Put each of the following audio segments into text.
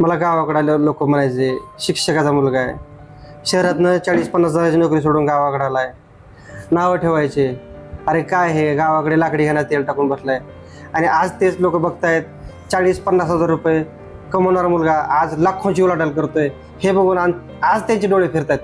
मला गावाकडे आल्यावर लोक म्हणायचे शिक्षकाचा मुलगा आहे. शहरातनं चाळीस पन्नास हजाराची नोकरी सोडून गावाकडे आहे नावं ठेवायचे अरे काय हे गावाकडे लाकडी घाण्यात तेल टाकून बसलाय. आणि आज तेच लोक बघतायत चाळीस पन्नास हजार रुपये कमवणारा मुलगा आज लाखोंची उलाढाल करतोय. हे बघून आन- आज त्यांचे डोळे फिरतात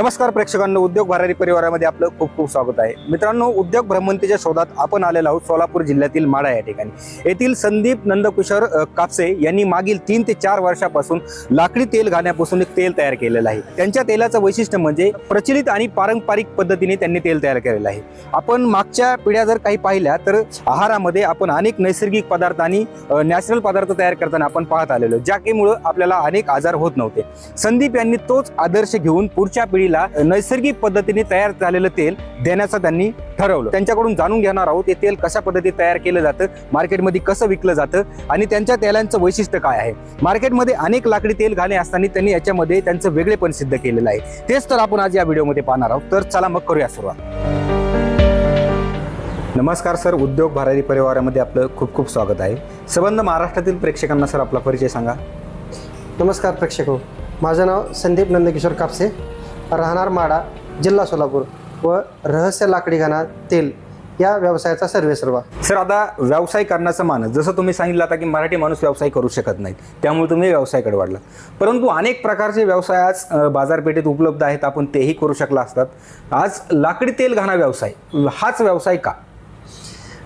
नमस्कार प्रेक्षकांनो उद्योग भरारी परिवारामध्ये आपलं खूप खूप स्वागत आहे. मित्रांनो उद्योग भ्रमंतीच्या शोधात आपण आलेलो आहोत सोलापूर जिल्ह्यातील माडा या ठिकाणी. येथील संदीप नंदकुशर कापसे यांनी मागील तीन ते चार वर्षापासून लाकडी तेल घाण्यापासून एक तेल तयार केलेलं आहे. त्यांच्या तेलाचं वैशिष्ट्य म्हणजे प्रचलित आणि पारंपरिक पद्धतीने त्यांनी तेल तयार केलेलं आहे. आपण मागच्या पिढ्या जर काही पाहिल्या तर आहारामध्ये आपण अनेक नैसर्गिक पदार्थ आणि नॅचरल पदार्थ तयार करताना आपण पाहत आलेलो ज्यामुळं आपल्याला अनेक आजार होत नव्हते. संदीप यांनी तोच आदर्श घेऊन पुढच्या पिढीला नैसर्गिक पद्धतीने तयार झालेलं तेल देण्याचं त्यांनी ठरवलं. त्यांच्याकडून जाणून घेणार आहोत ते तेल कशा पद्धतीने तयार केलं जातं मार्केटमध्ये कसं विकलं जातं आणि त्यांच्या तेलांचं वैशिष्ट्य काय आहे. मार्केटमध्ये अनेक लाकडी तेल घाणे असताना त्यांनी याच्यामध्ये त्यांचं वेगळेपण सिद्ध केलेलं आहे. तेच तर आपण आज या व्हिडिओमध्ये पाहणार आहोत. तर चला मग करूया सुरुवात. नमस्कार सर उद्योग भरारी परिवारामध्ये आपलं खूप खूप स्वागत आहे. संबंध महाराष्ट्रातील प्रेक्षकांना सर आपला परिचय सांगा. नमस्कार प्रेक्षक हो. माझं नाव संदीप नंदकिशोर कापसे. राहणार माडा जिल्हा सोलापूर व रहस्य लाकडी घाणा तेल या व्यवसायाचा सर्वेसर्वा सर आता व्यवसाय करण्याचं मानस जसं तुम्ही सांगितलं आता की मराठी माणूस व्यवसाय करू शकत नाहीत त्यामुळे तुम्ही व्यवसायाकडे वाढला. परंतु अनेक प्रकारचे व्यवसाय आज बाजारपेठेत उपलब्ध आहेत आपण तेही करू शकला असतात. आज लाकडी तेल घाणा व्यवसाय हाच व्यवसाय का?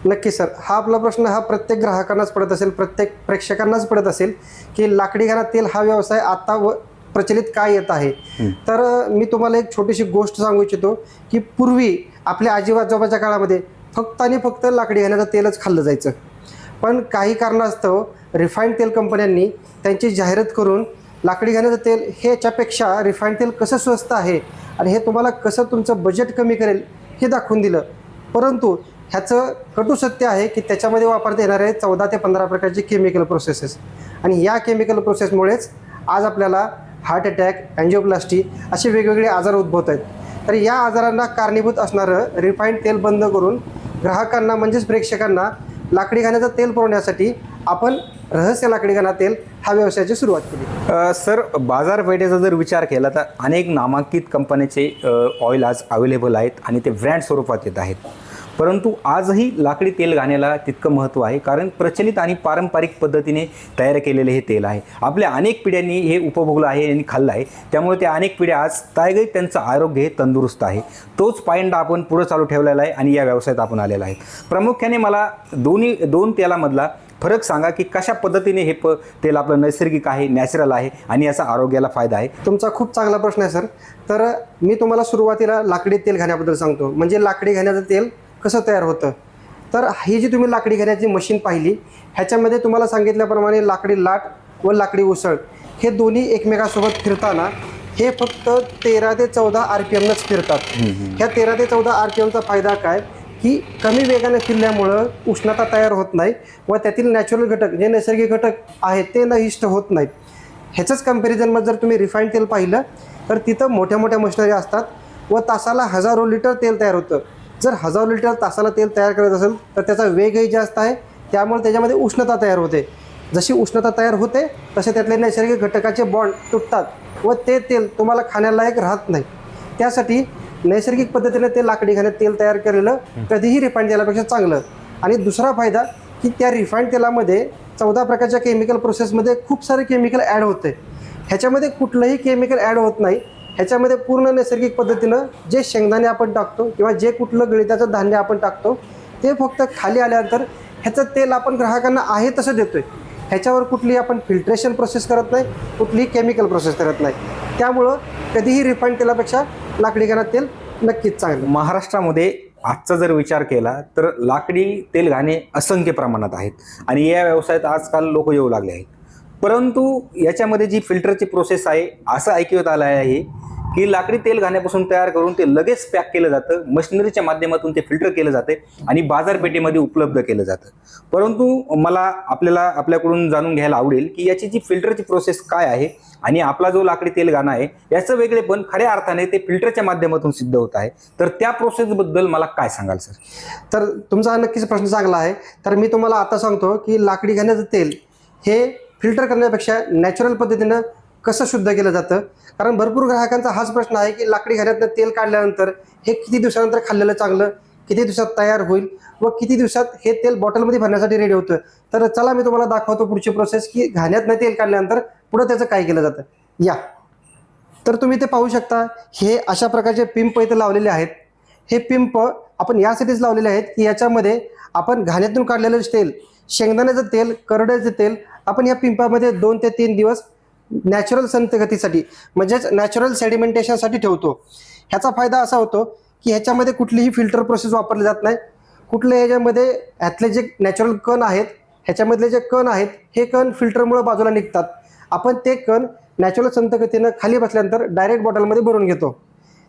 नक्की सर हा आपला प्रश्न हा प्रत्येक ग्राहकांनाच पडत असेल प्रत्येक प्रेक्षकांनाच पडत असेल की लाकडी घाणा तेल हा व्यवसाय आता व प्रचलित काय येत आहे? तर मी तुम्हाला एक छोटीशी गोष्ट सांगू इच्छितो की पूर्वी आपल्या आजी आजोबाच्या काळामध्ये फक्त आणि फक्त लाकडी घाण्याचं तेलच खाल्लं जायचं. पण काही कारणास्तव रिफाईंड तेल कंपन्यांनी त्यांची जाहिरात करून लाकडी घाण्याचं तेल हे याच्यापेक्षा रिफाईंड तेल कसं स्वस्त आहे आणि हे तुम्हाला कसं तुमचं बजेट कमी करेल हे दाखवून दिलं. परंतु ह्याचं कटू सत्य आहे की त्याच्यामध्ये वापरता येणारे चौदा ते पंधरा प्रकारचे केमिकल प्रोसेसेस आणि या केमिकल प्रोसेसमुळेच आज आपल्याला हार्ट अटॅक अँजिओप्लास्टी असे वेगवेगळे आजार उद्भवत आहेत. तर या आजारांना कारणीभूत असणारं रिफाईंड तेल बंद करून ग्राहकांना म्हणजेच प्रेक्षकांना लाकडी घाण्याचं तेल पुरवण्यासाठी आपण रहस्य लाकडी घाणा तेल हा व्यवसायाची सुरुवात केली. सर बाजारपेठेचा जर विचार केला तर अनेक नामांकित कंपन्याचे ऑइल आज अवेलेबल आहेत आणि ते ब्रँड स्वरूपात येत आहेत. परंतु आजही लाकडी तेल घाण्याला तितकं महत्त्व आहे कारण प्रचलित आणि पारंपरिक पद्धतीने तयार केलेले हे तेल आहे. आपल्या अनेक पिढ्यांनी हे उपभोगलं आहे आणि खाल्लं आहे. त्यामुळे त्या अनेक पिढ्या आज तायगही त्यांचं आरोग्य हे तंदुरुस्त आहे. तोच पायंडा आपण पुढं चालू ठेवलेला आहे आणि या व्यवसायात आपण आलेला आहे प्रामुख्याने मला दोन्ही दोन तेलामधला फरक सांगा की कशा पद्धतीने हे प तेल आपलं नैसर्गिक आहे नॅचरल आहे आणि याचा आरोग्याला फायदा आहे? तुमचा खूप चांगला प्रश्न आहे सर. तर मी तुम्हाला सुरुवातीला लाकडी तेल घाण्याबद्दल सांगतो. म्हणजे लाकडी घाण्याचं तेल कसं तयार होतं? तर ही जी तुम्ही लाकडी घाण्याची मशीन पाहिली ह्याच्यामध्ये तुम्हाला सांगितल्याप्रमाणे लाकडी लाट व लाकडी उसळ हे दोन्ही एकमेकासोबत फिरताना हे फक्त तेरा ते चौदा आर पी एमनंच फिरतात. ह्या तेरा ते चौदा आर पी एमचा फायदा काय? की कमी वेगाने फिरल्यामुळं उष्णता तयार होत नाही व त्यातील नॅचरल घटक जे नैसर्गिक घटक आहेत ते नहिष्ट होत नाहीत. ह्याचंच कम्पॅरिझनमध्ये जर तुम्ही रिफाईंड तेल पाहिलं तर तिथं मोठ्या मोठ्या मशिनरी असतात व तासाला हजारो लिटर तेल तयार होतं. जर हजारो लिटर तासाला तेल तयार करत असेल तर त्याचा वेगही जास्त आहे. त्यामुळे त्याच्यामध्ये उष्णता तयार होते. जशी उष्णता तयार होते तसे त्यातले नैसर्गिक घटकाचे बॉन्ड तुटतात व ते तेल तुम्हाला खाण्यालायक राहत नाही. त्यासाठी नैसर्गिक पद्धतीने ते लाकडी घाण्यात तेल तयार केलेलं कधीही रिफाईंड तेलापेक्षा चांगलं. आणि दुसरा फायदा की त्या रिफाईंड तेलामध्ये चौदा प्रकारच्या केमिकल प्रोसेसमध्ये खूप सारे केमिकल ॲड होते. ह्याच्यामध्ये कुठलंही केमिकल ॲड होत नाही. ह्याच्यामध्ये पूर्ण नैसर्गिक पद्धतीनं जे शेंगदाणे आपण टाकतो किंवा जे कुठलं गळिताचं धान्य आपण टाकतो ते फक्त खाली आल्यानंतर ह्याचं तेल आपण ग्राहकांना आहे तसं देतो आहे ह्याच्यावर कुठली आपण फिल्ट्रेशन प्रोसेस करत नाही कुठलीही केमिकल प्रोसेस करत नाही. त्यामुळं कधीही रिफाईंड तेलापेक्षा लाकडी घाणं तेल नक्कीच चांगलं. महाराष्ट्रामध्ये आजचा जर विचार केला तर लाकडी तेल घाणे असंख्य प्रमाणात आहेत आणि या व्यवसायात आजकाल लोक येऊ लागले आहेत. परंतु याच्यामध्ये जी फिल्टरची प्रोसेस आहे असं ऐकवत आलं आहे की लाकडी तेल घाण्यापासून तयार करून ते लगेच पॅक केलं जातं. मशिनरीच्या माध्यमातून ते फिल्टर केलं जाते आणि बाजारपेठेमध्ये उपलब्ध केलं जातं. परंतु मला आपल्याला आपल्याकडून जाणून घ्यायला आवडेल की याची जी फिल्टरची प्रोसेस काय आहे आणि आपला जो लाकडी तेल घाणा आहे याचं वेगळे पण खऱ्या अर्थाने ते फिल्टरच्या माध्यमातून सिद्ध होत आहे. तर त्या प्रोसेसबद्दल मला काय सांगाल सर? तर तुमचा हा नक्कीच प्रश्न चांगला आहे. तर मी तुम्हाला आता सांगतो की लाकडी घाण्याचं तेल हे फिल्टर करण्यापेक्षा नॅचरल पद्धतीनं कसं शुद्ध केलं जातं? कारण भरपूर ग्राहकांचा हाच प्रश्न आहे की लाकडी घरातनं तेल काढल्यानंतर हे किती दिवसानंतर खाल्लेलं चांगलं किती दिवसात तयार होईल व किती दिवसात हे तेल बॉटलमध्ये भरण्यासाठी रेडी होतं? तर चला मी तुम्हाला दाखवतो पुढची प्रोसेस की घाण्यातनं तेल काढल्यानंतर पुढं त्याचं काय केलं जातं. या. तर तुम्ही ते पाहू शकता हे अशा प्रकारचे पिंप इथे लावलेले आहेत. हे पिंप आपण यासाठीच लावलेले आहेत की याच्यामध्ये आपण घाण्यातून काढलेलं तेल शेंगदाण्याचं तेल करड्याचं तेल आपण या पिंपामध्ये दोन ते तीन दिवस नॅचरल संतगतीसाठी म्हणजेच नॅचरल सेडिमेंटेशनसाठी ठेवतो. ह्याचा फायदा असा होतो की ह्याच्यामध्ये कुठलीही फिल्टर प्रोसेस वापरली जात नाही. कुठले ह्याच्यामध्ये ह्यातले जे नॅचरल कण आहेत ह्याच्यामधले जे कण आहेत हे कण फिल्टरमुळे बाजूला निघतात. आपण ते कण नॅचरल संतगतीनं खाली बसल्यानंतर डायरेक्ट बॉटलमध्ये भरून घेतो.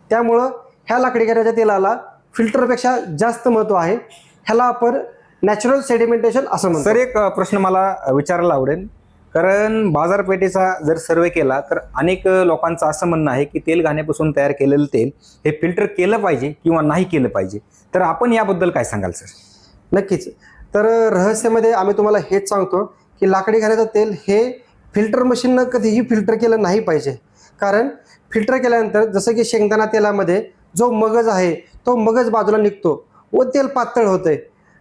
त्यामुळं ह्या लाकडी तेलाला फिल्टरपेक्षा जास्त महत्त्व आहे ह्याला आपण नॅचरल सेडिमेंटेशन असं म्हणतो. सर एक प्रश्न मला विचारायला आवडेल. कारण बाजारपेठेचा जर सर्वे केला तर अनेक लोकांचं असं म्हणणं आहे की तेल घाण्यापासून तयार केलेलं तेल हे फिल्टर केलं पाहिजे किंवा नाही केलं पाहिजे. तर आपण याबद्दल काय सांगाल सर? नक्कीच. तर रहस्यामध्ये आम्ही तुम्हाला हेच सांगतो की लाकडी घाण्याचं तेल हे फिल्टर मशीननं कधीही फिल्टर केलं नाही पाहिजे. कारण फिल्टर केल्यानंतर जसं की शेंगदाणा तेलामध्ये जो मगज आहे तो मगज बाजूला निघतो व तेल पातळ होतंय.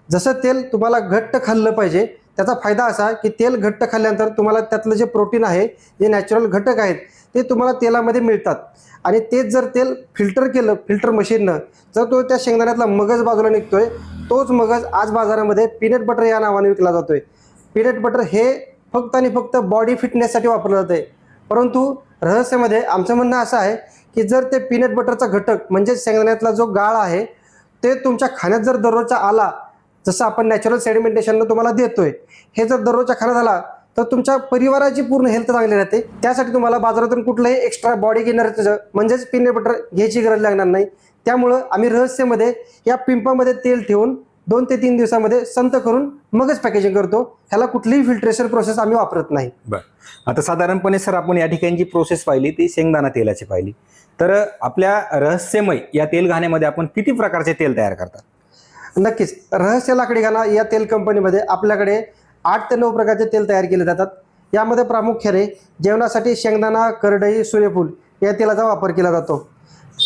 जसं तेल तुम्हाला घट्ट खाल्लं पाहिजे त्याचा फायदा असा की तेल घट्ट खाल्ल्यानंतर तुम्हाला त्यातलं जे प्रोटीन आहे जे नॅचरल घटक आहेत ते तुम्हाला तेलामध्ये मिळतात. आणि तेच जर तेल फिल्टर केलं फिल्टर मशीननं जर तो त्या शेंगदाण्यातला मगज बाजूला निघतोय तोच मगज आज बाजारामध्ये पीनट बटर या नावाने विकला जातोय. पीनट बटर हे फक्त आणि फक्त बॉडी फिटनेससाठी वापरलं जाते परंतु रहस्यामध्ये आमचं म्हणणं असं आहे की जर ते पीनट बटरचा घटक म्हणजे शेंगदाण्यातला जो गाळ आहे ते तुमच्या खाण्यात जर दररोजचा आला जसं आपण नॅचरल सेडिमेंटेशनला तुम्हाला देतोय हे जर दररोजच्या खाण्यात झाला तर तुमच्या परिवाराची पूर्ण हेल्थ चांगली राहते. त्यासाठी तुम्हाला बाजारातून कुठलंही एक्स्ट्रा बॉडी गेनरचं म्हणजेच पीनट बटर घ्यायची गरज लागणार नाही. त्यामुळं आम्ही रहस्यमध्ये या पिंपामध्ये तेल ठेवून दोन ते तीन दिवसामध्ये संत करून मगच पॅकेजिंग करतो. ह्याला कुठलीही फिल्ट्रेशन प्रोसेस आम्ही वापरत नाही. बरं. आता साधारणपणे सर आपण या ठिकाणी जी प्रोसेस पाहिली ती शेंगदाणा तेलाची पाहिली. तर आपल्या रहस्यमय या तेल घाण्यामध्ये आपण किती प्रकारचे तेल तयार करतात नक्कीच. रहस्य लाकडी घाणा या तेल कंपनीमध्ये आपल्याकडे आठ ते नऊ प्रकारचे तेल तयार केले जातात. यामध्ये प्रामुख्याने जेवणासाठी शेंगदाणा करडई सूर्यफूल या तेलाचा वापर केला जातो.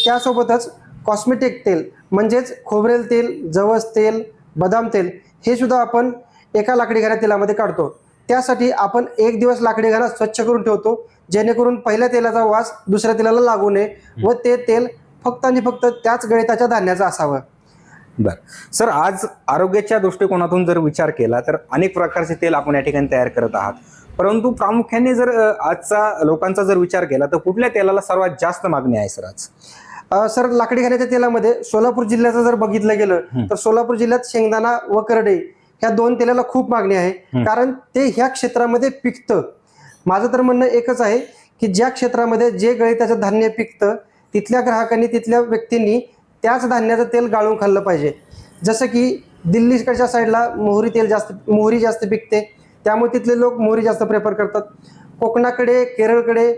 त्यासोबतच कॉस्मेटिक तेल म्हणजेच खोबरेल तेल जवस तेल बदाम तेल हे सुद्धा आपण एका लाकडी घाण्या तेलामध्ये काढतो. त्यासाठी आपण एक दिवस लाकडी घाणा स्वच्छ करून ठेवतो. जेणेकरून पहिल्या तेलाचा वास दुसऱ्या तेलाला लागू नये व ते तेल फक्त आणि फक्त त्याच गणिताच्या धान्याचं असावं. बर. सर आज आरोग्याच्या दृष्टिकोनातून जर विचार केला तर अनेक प्रकारचे तेल आपण या ठिकाणी तयार करत आहात. परंतु प्रामुख्याने जर आजचा लोकांचा जर विचार केला तर कुठल्या तेलाला सर्वात जास्त मागणी आहे सर आज? सर लाकडी घाण्याच्या तेलामध्ये सोलापूर जिल्ह्याचं जर बघितलं गेलं तर सोलापूर जिल्ह्यात शेंगदाणा व करडई ह्या दोन तेलाला खूप मागणी आहे. कारण ते ह्या क्षेत्रामध्ये पिकतं. माझं तर म्हणणं एकच आहे की ज्या क्षेत्रामध्ये जे गळिताचं धान्य पिकतं तिथल्या ग्राहकांनी तिथल्या व्यक्तींनी त्याच धान्याचं तेल गाळून खाल्लं पाहिजे. जसं की दिल्लीकडच्या साईडला मोहरी तेल जास्त मोहरी जास्त पिकते त्यामुळे तिथले लोक मोहरी जास्त प्रेफर करतात. कोकणाकडे केरळकडे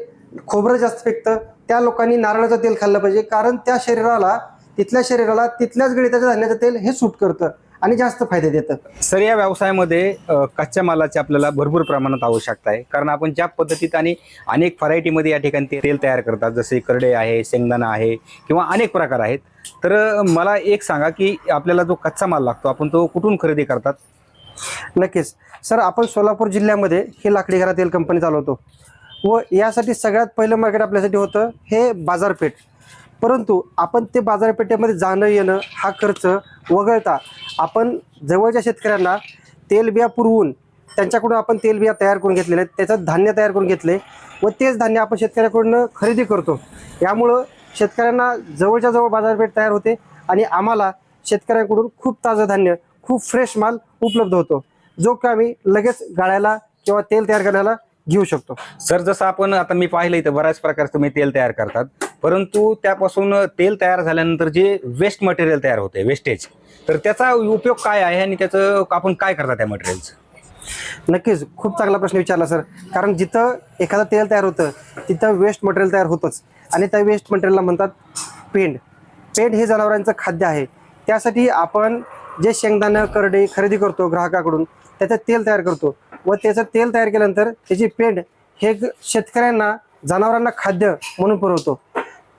खोबरं जास्त पिकतं त्या लोकांनी नारळाचं तेल खाल्लं पाहिजे कारण त्या शरीराला तिथल्या शरीराला तिथल्याच गणिताच्या धान्याचं तेल हे सूट करतं. आणि जास्त फायदे देतं सर या व्यवसायामध्ये कच्च्या मालाची आपल्याला भरपूर प्रमाणात आवश्यकता आहे. कारण आपण ज्या पद्धतीत आणि अनेक व्हरायटीमध्ये या ठिकाणी ते तेल तयार करतात जसे करडे आहे शेंगदाणा आहे किंवा अनेक प्रकार आहेत. तर मला एक सांगा की आपल्याला जो कच्चा माल लागतो आपण तो कुठून खरेदी करतात? नक्कीच. सर आपण सोलापूर जिल्ह्यामध्ये ही लाकडी घरा तेल कंपनी चालवतो. व यासाठी सगळ्यात पहिलं मार्केट आपल्यासाठी होतं हे बाजारपेठ. परंतु आपण ते बाजारपेठेमध्ये जाणं येणं हा खर्च वगळता आपण जवळच्या शेतकऱ्यांना तेलबिया पुरवून त्यांच्याकडून आपण तेलबिया तयार करून घेतलेले आहेत. त्याचं धान्य तयार करून घेतले व तेच धान्य आपण शेतकऱ्याकडून खरेदी करतो. यामुळं शेतकऱ्यांना जवळच्या जवळ बाजारपेठ तयार होते आणि आम्हाला शेतकऱ्यांकडून खूप ताजं धान्य खूप फ्रेश माल उपलब्ध होतो. जो की आम्ही लगेच गाळायला किंवा तेल तयार करायला घेऊ शकतो. सर जसं आपण आता मी पाहिलं इथं बऱ्याच प्रकारचं तुम्ही तेल तयार करतात. परंतु त्यापासून तेल तयार झाल्यानंतर जे वेस्ट मटेरियल तयार होते वेस्टेज तर त्याचा उपयोग काय आहे आणि त्याचं आपण काय करता त्या मटेरियलचं नक्कीच खूप चांगला प्रश्न विचारला सर. कारण जिथं एखादं तेल तयार होतं तिथं वेस्ट मटेरियल तयार होतंच. आणि त्या वेस्ट मटेरियलला म्हणतात पेंड. पेंड हे जनावरांचं खाद्य आहे. त्यासाठी आपण जे शेंगदाणं करडे खरेदी करतो ग्राहकाकडून त्याचं तेल तयार करतो. व त्याचं तेल तयार केल्यानंतर त्याची पेंड हे ग- शेतकऱ्यांना जनावरांना खाद्य म्हणून पुरवतो.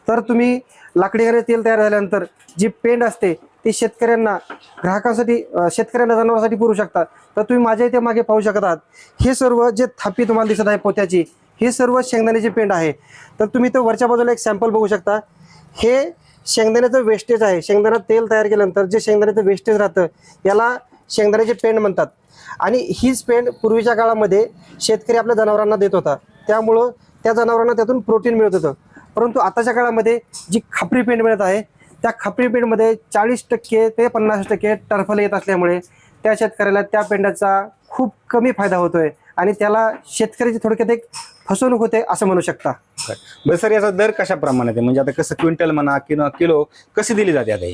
तर तुम्ही लाकडीकडे तेल तयार झाल्यानंतर जी पेंड असते ती शेतकऱ्यांना ग्राहकांसाठी शेतकऱ्यांना जनावरांसाठी पुरू शकतात तर तुम्ही माझ्या इथे मागे पाहू शकत आहात. हे सर्व जे थापी तुम्हाला दिसत आहे पोत्याची हे सर्व शेंगदाण्याची पेंड आहे. तर तुम्ही तो वरच्या बाजूला एक सॅम्पल बघू शकता. हे शेंगदाण्याचं वेस्टेज आहे. शेंगदाणा तेल तयार केल्यानंतर जे शेंगदाण्याचं वेस्टेज राहतं याला शेंगदाण्याची पेंड म्हणतात. आणि हीच पेंड पूर्वीच्या काळामध्ये शेतकरी आपल्या जनावरांना देत होता. त्यामुळं त्या जनावरांना त्यातून प्रोटीन मिळत होतं. परंतु आताच्या काळामध्ये जी खापरी पेंड मिळत आहे त्या खापरी पेंडमध्ये चाळीस टक्के ते पन्नास टक्के टर्फल येत असल्यामुळे त्या शेतकऱ्याला त्या पेंडाचा खूप कमी फायदा होतोय आणि त्याला शेतकऱ्याची थोडक्यात एक फसवणूक होते असं म्हणू शकता. बरं सर याचा दर कशा प्रमाणात आहे? म्हणजे आता कसं क्विंटल म्हणा किंवा किलो कशी दिली जाते आता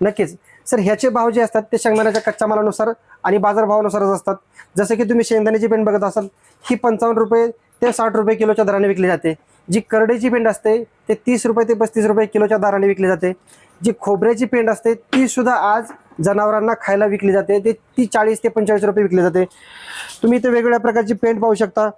नक्कीच. सर ह्याचे भाव जे असतात ते शेंगदाण्याच्या कच्च्या मालानुसार आणि बाजारभावानुसारच असतात. जसं की तुम्ही शेंगदाण्याची पेंड बघत असाल ही पंचावन्न रुपये ते साठ रुपये किलोच्या दराने विकली जाते. जी करडेची पेंड असते ते तीस रुपये ते पस्तीस रुपये किलोच्या दराने विकली जाते. जी खोबऱ्याची पेंड असते ती सुद्धा आज जनावरांना खायला विकली जाते. ते ती चाळीस ते पंचेचाळीस रुपये विकली जाते. तुम्ही इथे वेगवेगळ्या प्रकारची पेंड पाहू शकता.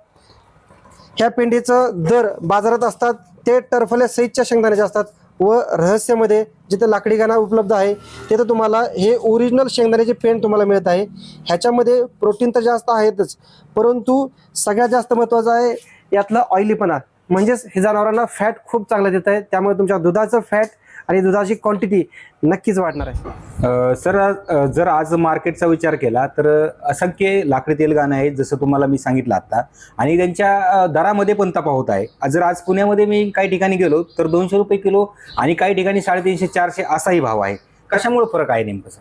ह्या पेंडीचं दर बाजारात असतात ते टरफल्या सहितच्या शेंगदाण्याचे असतात. व रहस्यमध्ये जिथे लाकडी गाणा उपलब्ध आहे तिथं तुम्हाला हे ओरिजिनल शेंगदाण्याचे पेंट तुम्हाला मिळत आहे. ह्याच्यामध्ये प्रोटीन तर जास्त आहेतच परंतु सगळ्यात जास्त महत्त्वाचं आहे यातलं ऑइलीपणा म्हणजेच हे जनावरांना फॅट खूप चांगलं देत आहे. त्यामुळे तुमच्या दुधाचं फॅट आणि दुधाची क्वांटिटी नक्कीच वाढणार आहे. सर जर आज मार्केटचा विचार केला तर असंख्य लाकडी तेल गाणं आहेत जसं तुम्हाला मी सांगितलं आता. आणि त्यांच्या दरामध्ये पण तफावत आहे. आज जर आज पुण्यामध्ये मी काही ठिकाणी गेलो तर दोनशे रुपये किलो आणि काही ठिकाणी साडेतीनशे चारशे असाही भाव आहे. कशामुळे फरक आहे नेमकं सर?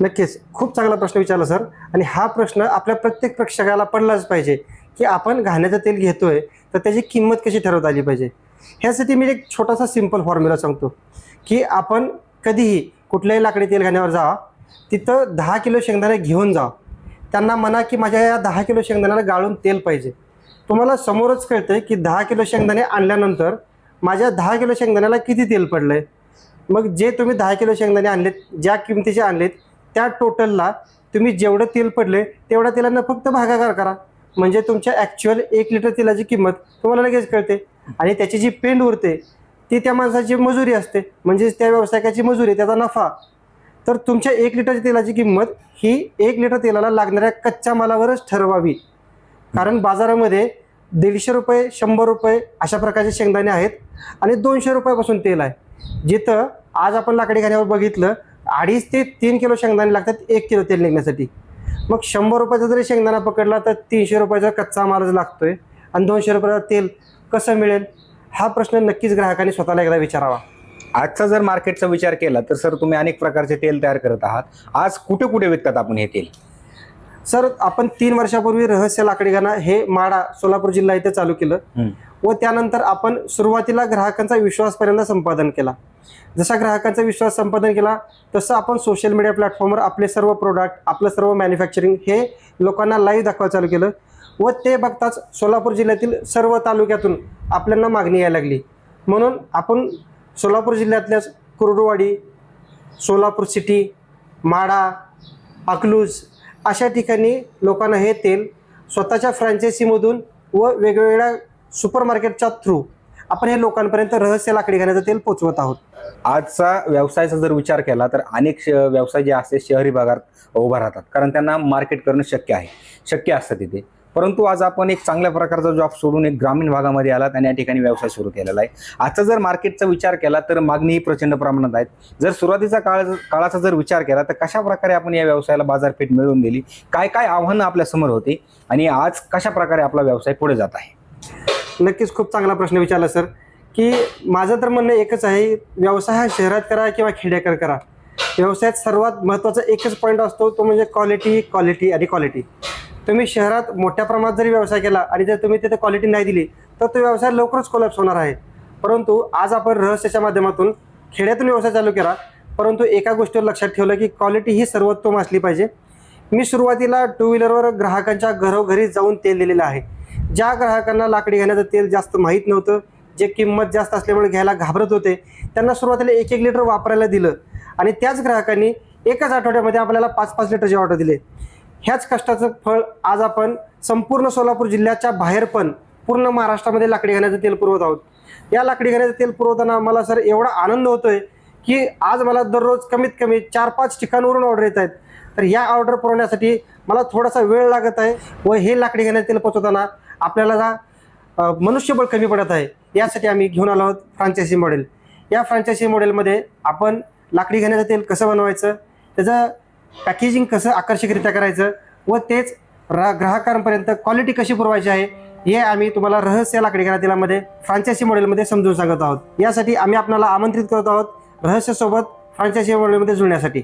नक्कीच. खूप चांगला प्रश्न विचारला सर. आणि हा प्रश्न आपल्या प्रत्येक प्रेक्षकाला पडलाच पाहिजे की आपण घाण्याचं तेल घेतोय तर त्याची किंमत कशी ठरवता आली पाहिजे? ह्यासाठी मी एक छोटासा सिंपल फॉर्म्युला सांगतो की आपण कधीही कुठल्याही लाकडी तेल घाण्यावर जा तिथं दहा किलो शेंगदाणे घेऊन जा. त्यांना म्हणा की माझ्या या दहा किलो शेंगदाण्याला गाळून तेल पाहिजे. तुम्हाला समोरच कळतंय की दहा किलो शेंगदाणे आणल्यानंतर माझ्या दहा किलो शेंगदाण्याला किती तेल पडलंय? मग जे तुम्ही दहा किलो शेंगदाणे आणलेत ज्या किमतीचे आणलेत त्या टोटलला तुम्ही जेवढं तेल पडले तेवढ्या तेलानं फक्त भागाकार करा. म्हणजे तुमच्या ॲक्च्युअल एक लिटर तेलाची किंमत तुम्हाला लगेच कळते. आणि त्याची जी पेंड उरते ती त्या माणसाची मजुरी असते. म्हणजेच त्या व्यावसायिकाची मजुरी त्याचा नफा. तर तुमच्या एक लिटर तेलाची किंमत ही एक लिटर तेलाला लागणाऱ्या कच्च्या मालावरच ठरवावी. कारण बाजारामध्ये दीडशे रुपये शंभर रुपये अशा प्रकारचे शेंगदाणे आहेत आणि दोनशे रुपयापासून तेल आहे. जिथं आज आपण लाकडी खाण्यावर बघितलं अडीच ते तीन किलो शेंगदाणे लागतात एक किलो तेल निघण्यासाठी. मग शंभर रुपयाचा जरी शेंगदाणा पकडला तर तीनशे रुपयाचा कच्चा मालच लागतोय. आणि दोनशे रुपयाचा तेल कसं मिळेल? हा प्रश्न नक्कीच ग्राहकांनी स्वतःला एकदा विचारावा. आजचा जर मार्केटचा विचार केला तर सर तुम्ही अनेक प्रकारचे तेल तयार करत आहात. आज कुठे कुठे विकतात आपण हे तेल? सर आपण तीन वर्षापूर्वी रहस्य लाकडी गाणा हे माडा सोलापूर जिल्हा इथे चालू केलं. व त्यानंतर आपण सुरुवातीला ग्राहकांचा विश्वासपर्यंत संपादन केला. जसा ग्राहकांचा विश्वास संपादन केला तसं आपण सोशल मीडिया प्लॅटफॉर्मवर आपले सर्व प्रोडक्ट आपलं सर्व मॅन्युफॅक्चरिंग हे लोकांना लाईव्ह दाखवायला चालू केलं. व ते बघताच सोलापूर जिल्ह्यातील सर्व तालुक्यातून आपल्याला मागणी यायला लागली. म्हणून आपण सोलापूर जिल्ह्यातल्याच कुर्डुवाडी सोलापूर सिटी माडा अकलूज अशा ठिकाणी लोकांना हे तेल स्वतःच्या फ्रँचायसीमधून व वेगवेगळ्या सुपर मार्केटच्या थ्रू आपण हे लोकांपर्यंत रहस्य लाकडी घाण्याचं तेल पोचवत आहोत. आजचा व्यवसायाचा जर विचार केला तर अनेक श- व्यवसाय जे असते शहरी भागात उभा राहतात. कारण त्यांना मार्केट करणं शक्य आहे. शक्य असतं तिथे. परंतु आज आपण एक चांगल्या प्रकारचा जॉब सोडून एक ग्रामीण भागामध्ये आलात आणि या ठिकाणी व्यवसाय सुरू केलेला आहे. आजचा जर मार्केटचा विचार केला तर मागणीही प्रचंड प्रमाणात आहेत. जर सुरुवातीचा काळ काळाचा जर विचार केला तर कशा प्रकारे आपण या व्यवसायाला बाजारपेठ मिळवून दिली? काय काय आव्हानं आपल्यासमोर होती? आणि आज कशा प्रकारे आपला व्यवसाय पुढे जात आहे? नक्कीच खूप चांगला प्रश्न विचारला सर. की माझं तर म्हणणं एकच आहे व्यवसाय हा शहरात करा किंवा खेड्याकर करा. व्यवसायात सर्वात महत्त्वाचा एकच पॉईंट असतो तो म्हणजे क्वालिटी क्वालिटी आणि क्वालिटी तुम्ही शहरात मोठ्या प्रमाणात जरी व्यवसाय केला आणि जर तुम्ही तिथे क्वालिटी नाही दिली तर तो व्यवसाय लवकरच कोलॅप्स होणार आहे. परंतु आज आपण रहस्याच्या माध्यमातून खेड्यातून व्यवसाय चालू केला परंतु एका गोष्टीवर लक्षात ठेवलं की क्वालिटी ही सर्वोत्तम असली पाहिजे. मी सुरुवातीला टू व्हीलरवर ग्राहकांच्या घरोघरी जाऊन तेल दिलेलं आहे. ज्या ग्राहकांना लाकडी घेण्याचं तेल जास्त माहीत नव्हतं जे किंमत जास्त असल्यामुळे घ्यायला घाबरत होते त्यांना सुरुवातीला एक एक लिटर वापरायला दिलं. आणि त्याच ग्राहकांनी एकाच आठवड्यामध्ये आपल्याला पाच पाच लिटरचे ऑर्डर दिले. ह्याच कष्टाचं फळ आज आपण संपूर्ण सोलापूर जिल्ह्याच्या बाहेर पण पूर्ण महाराष्ट्रामध्ये लाकडी घाण्याचं तेल पुरवत आहोत. या लाकडी घाण्याचं तेल पुरवताना मला सर एवढा आनंद होतोय की आज मला दररोज कमीत कमी चार पाच ठिकाणावरून ऑर्डर येत आहेत. तर या ऑर्डर पुरवण्यासाठी मला थोडासा वेळ लागत आहे व हे लाकडी घाण्याचं तेल पोचवताना आपल्याला जा मनुष्यबळ कमी पडत आहे. यासाठी आम्ही घेऊन आलो आहोत फ्रँचायसी मॉडेल या फ्रँचायसी मॉडेलमध्ये आपण लाकडी घेण्याचं तेल कसं बनवायचं? त्याचं पॅकेजिंग कसं आकर्षकरित्या करायचं व तेच रा ग्राहकांपर्यंत क्वालिटी कशी पुरवायची आहे हे आम्ही तुम्हाला रहस्य लाकडी घाण्या फ्रान्चायसी मॉडेलमध्ये समजून सांगत आहोत. यासाठी आम्ही आपल्याला आमंत्रित करत आहोत रहस्यासोबत फ्रान्चायसी मॉडेलमध्ये जुळण्यासाठी.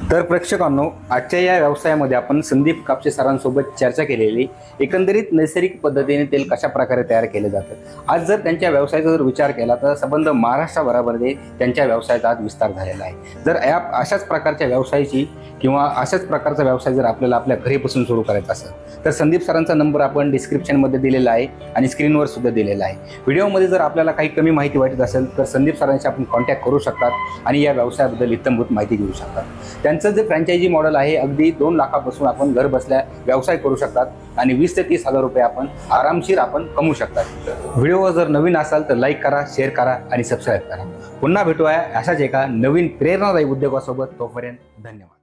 तर प्रेक्षकांनो आजच्या या व्यवसायामध्ये आपण संदीप कापसे सरांसोबत चर्चा केलेली एकंदरीत नैसर्गिक पद्धतीने तेल कशा प्रकारे तयार केले जातं? आज जर त्यांच्या व्यवसायाचा जर विचार केला तर संबंध महाराष्ट्राबरोबर त्यांच्या व्यवसायाचा आज विस्तार झालेला आहे. जर या अशाच प्रकारच्या व्यवसायाची किंवा अशाच प्रकारचा व्यवसाय जर आपल्याला आपल्या घरी बसून सुरू करायचा असेल तर संदीप सरांचा नंबर आपण डिस्क्रिप्शनमध्ये दिलेला आहे आणि स्क्रीनवर सुद्धा दिलेला आहे. व्हिडिओमध्ये जर आपल्याला काही कमी माहिती वाटत असेल तर संदीप सरांशी आपण कॉन्टॅक्ट करू शकतात आणि या व्यवसायाबद्दल इत्तमभूत माहिती घेऊ शकतात. त्यांचं जे फ्रँचायझी मॉडेल आहे अगदी दोन लाखापासून आपण घर बसल्या व्यवसाय करू शकतात आणि वीस ते तीस हजार रुपये आपण आरामशीर आपण कमवू शकतात. व्हिडिओ जर नवीन असाल तर लाईक करा शेअर करा आणि सबस्क्राईब करा. पुन्हा भेटूया अशाच एका नवीन प्रेरणादायी उद्योगासोबत. तोपर्यंत धन्यवाद.